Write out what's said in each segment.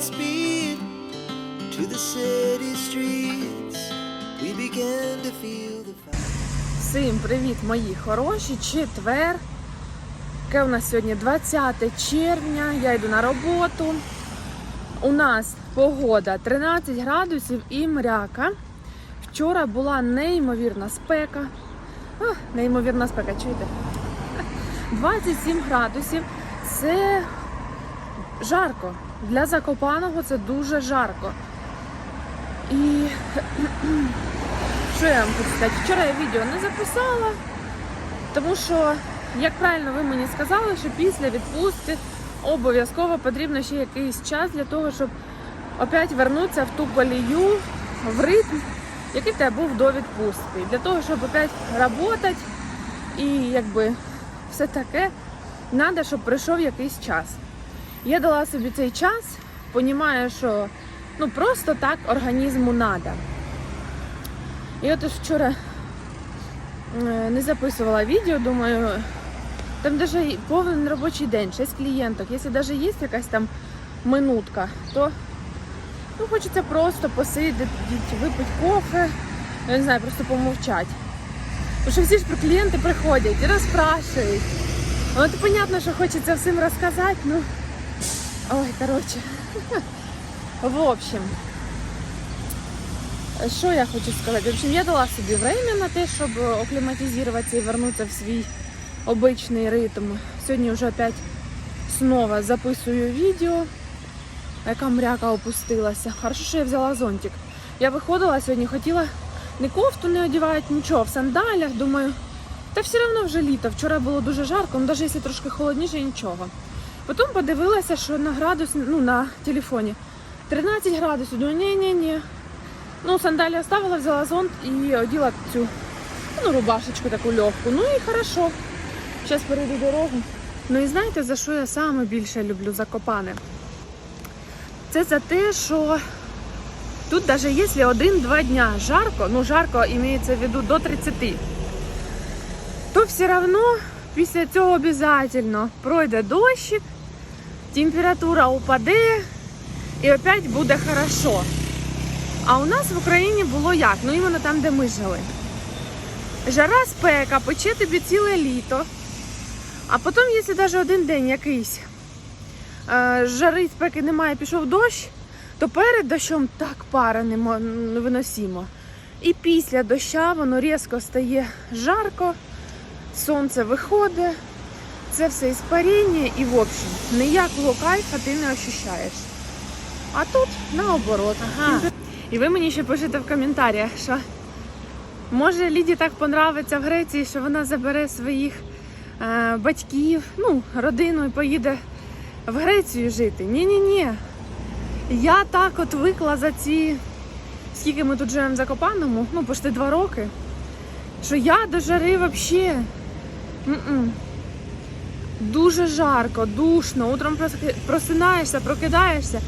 Godspeed to the city streets. We began to feel the fire. Всім привіт, мої хороші. Четвер. Яке у нас сьогодні 20 червня. Я йду на роботу. У нас погода 13 градусів і мряка. Вчора була неймовірна спека. А, неймовірна спека, чуєте? 27 градусів. Це жарко. Для Закопаного це дуже жарко. І що я вам хочу сказати? Вчора я відео не записала, тому що, як правильно ви мені сказали, що після відпустки обов'язково потрібно ще якийсь час для того, щоб опять вернутися в ту колію, в ритм, який тебе був до відпустки. Для того, щоб опять працювати і якби все таке, треба, щоб прийшов якийсь час. Я дала собі цей час, розумію, що ну просто так організму треба. І от вчора е, не записувала відео, думаю, там навіть повний робочий день, 6 клієнток. Якщо навіть є якась там минутка, то ну, хочеться просто посидіти, випити кофе, я не знаю, просто помовчати. Тому що всі ж клієнти приходять і розпрашують. От понятно, що хочеться всім розказати, ну. Ой, коротше. В общем, що я хочу сказати? В общем, я дала собі время на те, щоб окліматизуватися і вернутися в свій обичний ритм. Сьогодні вже опять знову записую відео, яка мряка опустилася. Хорошо, що я взяла зонтик. Я виходила сьогодні, хотіла ні кофту не одягати, нічого, в сандалях, думаю, та все одно вже літо. Вчора було дуже жарко, ну навіть якщо трошки холодніше, нічого. Потім подивилася, що на градус, ну на телефоні 13 градусів. Думаю, ні-ні-ні. Ну, сандалі оставила, взяла зонт і оділа цю ну, рубашечку таку легку. Ну і хорошо. Зараз перейду дорогу. Ну і знаєте, за що я саме більше люблю Закопане? Це за те, що тут навіть якщо один-два дня жарко, ну жарко імеється в виду до 30, то все одно після цього обов'язково пройде дощик, температура упаде і опять буде хорошо. А у нас в Україні було як? Ну іменно там, де ми жили. Жара спека, пече тобі ціле літо. А потім, якщо навіть один день якийсь е, жари спеки немає, пішов дощ, то перед дощом так пара невиносимо. І після доща воно різко стає жарко, сонце виходить, це все іспаріння і в общем ніякого кайфа ти не ощущаєш. А тут наоборот. Ага. І ви мені ще пишете в коментарях, що може Ліді так понравиться в Греції, що вона забере своїх е, батьків, ну, родину і поїде в Грецію жити. Ні-ні-ні. Я так от викла за ці, скільки ми тут живемо в Закопаному, ну, почти два роки, що я до жари взагалі. Дуже жарко, душно. Утром просинаєшся, прокидаєшся,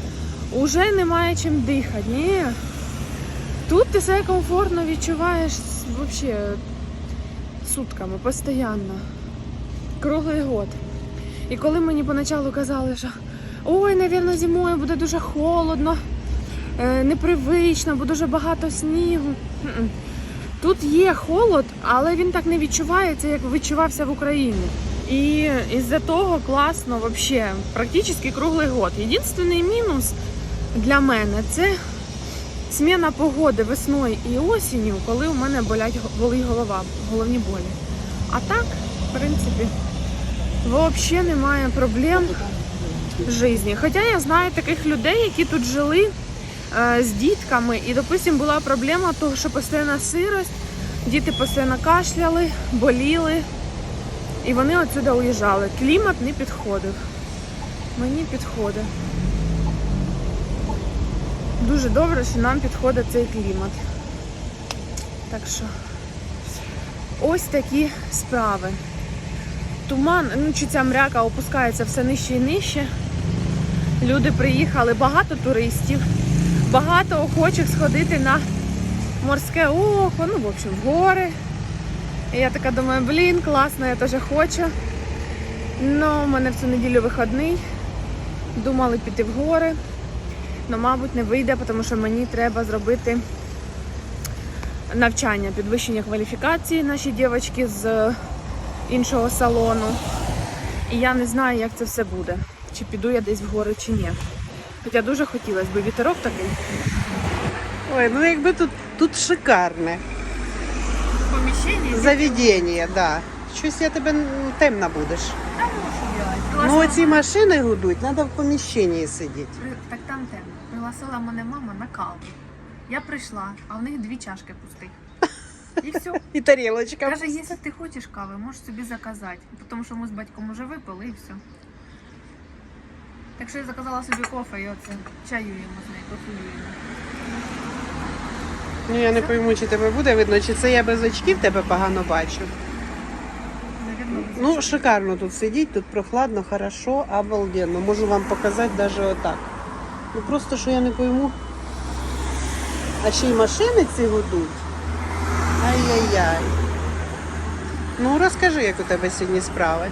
уже немає чим дихати. Ні. Тут ти себе комфортно відчуваєш взагалі сутками, постійно. Круглий год. І коли мені поначалу казали, що ой, навірно, зимою буде дуже холодно, е, непривично, бо дуже багато снігу. Тут є холод, але він так не відчувається, як відчувався в Україні. І із-за того класно вообще, практично круглий год. Єдиний мінус для мене це зміна погоди весною і осінню, коли у мене болять болить голова, головні болі. А так, в принципі, взагалі немає проблем в житті. Хоча я знаю таких людей, які тут жили е, з дітками, і, допустим, була проблема того, що постійна сирость, діти постійно кашляли, боліли. І вони отсюди уїжджали. Клімат не підходив. Мені підходить. Дуже добре, що нам підходить цей клімат. Так що ось такі справи. Туман, ну чи ця мряка опускається все нижче і нижче. Люди приїхали, багато туристів, багато охочих сходити на морське око, ну, в общем, в гори. І я така думаю, блін, класно, я теж хочу. Ну, у мене в цю неділю вихідний. Думали піти в гори. Ну, мабуть, не вийде, тому що мені треба зробити навчання, підвищення кваліфікації нашій дівчинки з іншого салону. І я не знаю, як це все буде. Чи піду я десь в гори, чи ні. Хоча дуже хотілося б вітерок такий. Ой, ну якби тут, тут шикарне Поміщення заведення, да. Щось я тебе темна будеш. Ну оці машини гудуть, треба в поміщенні сидіти. При- Так там темно. Пригласила мене мама на каву. Я прийшла, а в них дві чашки пустих. І все. І тарілочка. Каже, якщо ти хочеш кави, можеш собі заказати. Тому що ми з батьком уже випили і все. Так що я заказала собі кофе і оце чаюємо з нею, кофеюємо. Ну я не пойму, чи тебе буде видно, чи це я без очків тебе погано бачу. Ну, шикарно тут сидіть, тут прохладно, хорошо, обалденно. Можу вам показати навіть отак. Ну просто що я не пойму. А ще й машини ці гудуть. Ай-яй-яй. Ну розкажи, як у тебе сьогодні справи.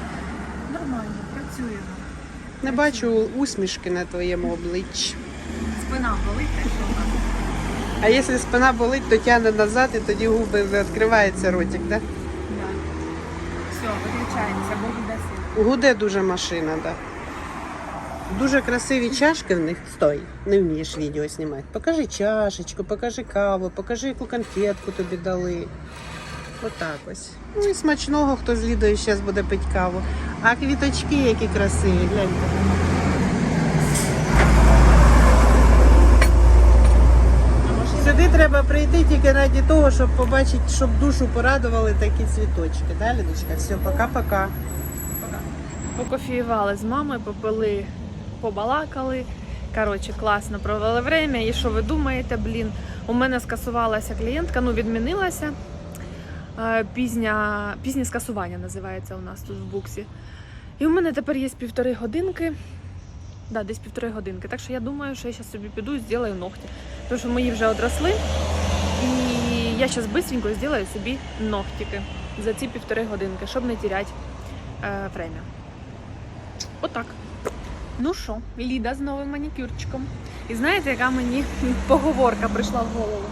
нормально, працюємо. Не бачу усмішки на твоєму обличчі. Спина болить, так що в нас. А якщо спина болить, то тягне назад і тоді губи відкривається ротик, так? Да. Все, виключаємося, Бог буде сил. Гуде дуже машина, так. Да. Дуже красиві чашки в них. Стой, не вмієш відео знімати. Покажи чашечку, покажи каву, покажи, яку конфетку тобі дали. Отак ось. Ну і смачного, хто з Лідою зараз буде пити каву. А квіточки які красиві, гляньте. Сюди треба прийти тільки раді того, щоб побачити, щоб душу порадували такі цвіточки. Да, Лідочка? Все, пока-пока. Покофіювали з мамою, попили, побалакали. Коротше, класно провели время. І що ви думаєте, блін? У мене скасувалася клієнтка, ну відмінилася. Е, Пізня, пізнє скасування називається у нас тут в буксі. І у мене тепер є півтори годинки. Да, десь півтори годинки. Так що я думаю, що я зараз собі піду і зроблю ногті. Тому що мої вже одросли. І я зараз швидко зроблю собі ногтики за ці півтори годинки, щоб не теряти е, время. Отак. Ну що, Ліда з новим манікюрчиком. І знаєте, яка мені поговорка прийшла в голову?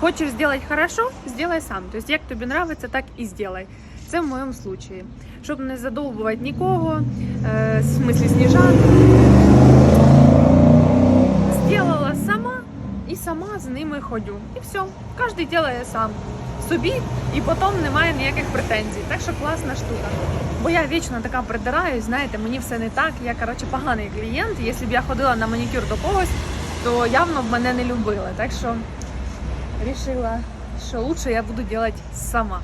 Хочеш зробити хорошо, зроби сам. Тобто, як тобі подобається, так і зроби. Це в моєму случаї. Щоб не задовбувати нікого, е, в смислі сніжан. Все. Кожен робить сам. Собі і потім немає ніяких претензій. Так що класна штука. Бо я вічно така придираюсь, знаєте, мені все не так. Я коротше поганий клієнт. Якщо б я ходила на манікюр до когось, то явно б мене не любили. Так що вирішила, що лучше я буду робити сама.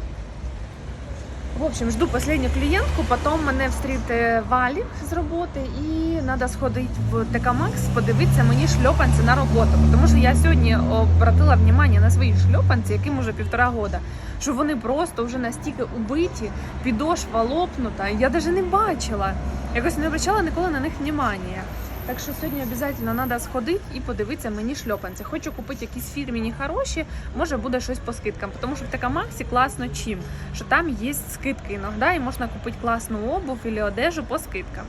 В общем, жду последню клієнтку, потім мене встріти Валі з роботи і треба сходити в ТК Макс, подивитися мені шльопанці на роботу. Тому що я сьогодні обратила увагу на свої шльопанці, яким уже півтора года, що вони просто вже настільки убиті, підошва лопнута. Я навіть не бачила. Якось не обращала ніколи на них внимання. Так що сьогодні обов'язково треба сходити і подивитися мені шльопанці. Хочу купити якісь фірмені хороші, може буде щось по скидкам. Тому що в ТК Максі класно чим, що там є скидки іноді і можна купити класну обув або одежу по скидкам.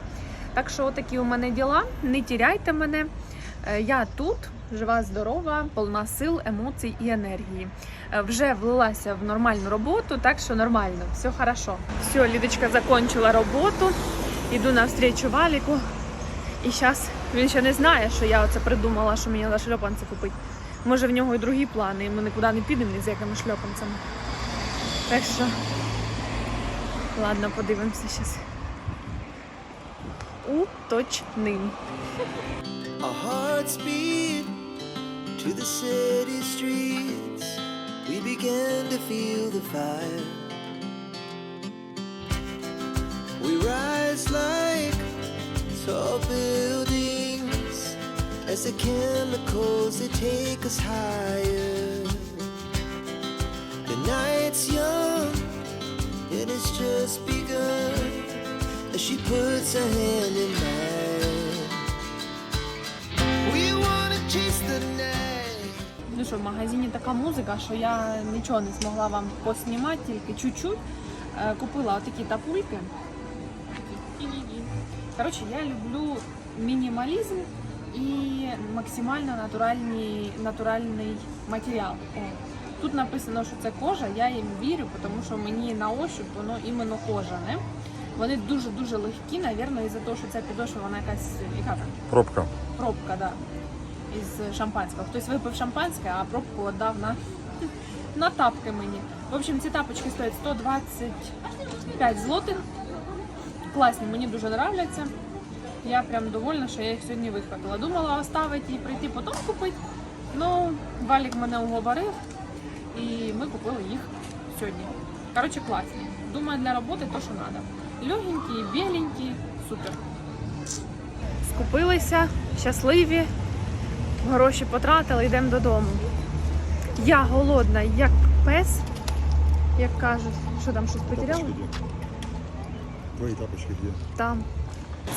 Так що такі у мене діла. Не тіряйте мене. Е, Я тут жива, здорова, повна сил, емоцій і енергії. Е, Вже влилася в нормальну роботу, так що нормально, все хорошо. Все, Лідочка закончила роботу. Іду навстрічу Валіку. І зараз він ще не знає, що я оце придумала, що мені треба шльопанці купити. Може в нього і другі плани, і ми нікуди не підемо ні з якими шльопанцями. Так що, ладно, подивимося зараз. Уточним. Our hearts beat to the city streets. We began to feel the fire. We rise like tall buildings as the chemicals they take us higher. The night's young and it's just begun as she puts her hand in mine. We wanna chase the night. Ну що, в магазині така музика, що я нічого не змогла вам поснімати, тільки чуть-чуть. Е, Купила отакі тапульки. Коротше, я люблю мінімалізм і максимально натуральний, натуральний матеріал. О. Тут написано, що це кожа, я їм вірю, тому що мені на ощуп воно іменно кожане. Вони дуже-дуже легкі, напевно, із-за того, що ця підошва, вона якась яка там, Пробка. пробка, да, із шампанського. Хтось випив шампанське, а пробку віддав на, на тапки мені. В общем, ці тапочки стоять 125 злотих. Класні, мені дуже нравляться. Я прям довольна, що я їх сьогодні вихватила. Думала оставити і прийти потім купити. Ну, Валік мене уговорив і ми купили їх сьогодні. Коротше, класні. Думаю, для роботи то, що треба. Легенькі, біленькі, супер. Скупилися, щасливі, гроші потратили, йдемо додому. Я голодна, як пес, як кажуть. Що там щось потеряли? Твои тапочки где? Там.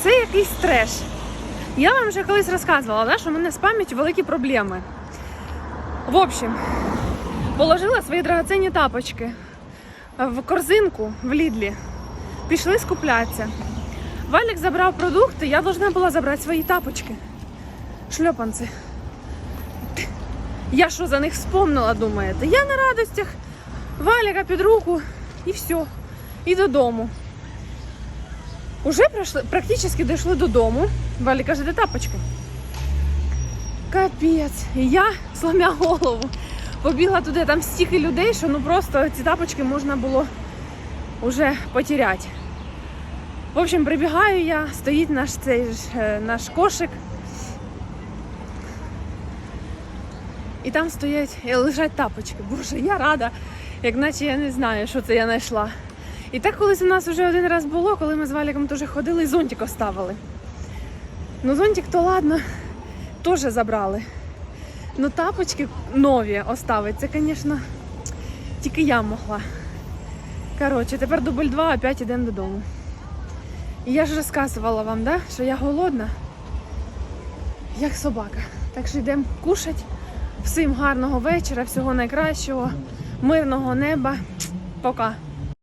Це якийсь треш. Я вам вже колись розказувала, да, що в мене з пам'яттю великі проблеми. В общем, положила свої драгоценні тапочки в корзинку в Лідлі. Пішли скуплятися. Валік забрав продукти, я должна була забрати свої тапочки. Шльопанці. Я що за них вспомнила, думаєте? Я на радостях Валіка під руку і все. І додому. Уже пройшли, практично дійшли додому. Валі каже, де тапочки? Капець. Я, сломя голову, побігла туди, там стільки людей, що ну просто ці тапочки можна було вже потеряти. В общем, прибігаю я, стоїть наш цей е, наш кошик. І там стоять і лежать тапочки. Боже, я рада, як наче я не знаю, що це я знайшла. І так колись у нас вже один раз було, коли ми з Валіком теж ходили і зонтик оставили. Ну, зонтик то ладно, теж забрали. Ну, тапочки нові оставити, це, звісно, тільки я могла. Коротше, тепер дубль 2, опять йдемо додому. І я ж розказувала вам, да, що я голодна, як собака. Так що йдемо кушати. Всім гарного вечора, всього найкращого, мирного неба. Пока.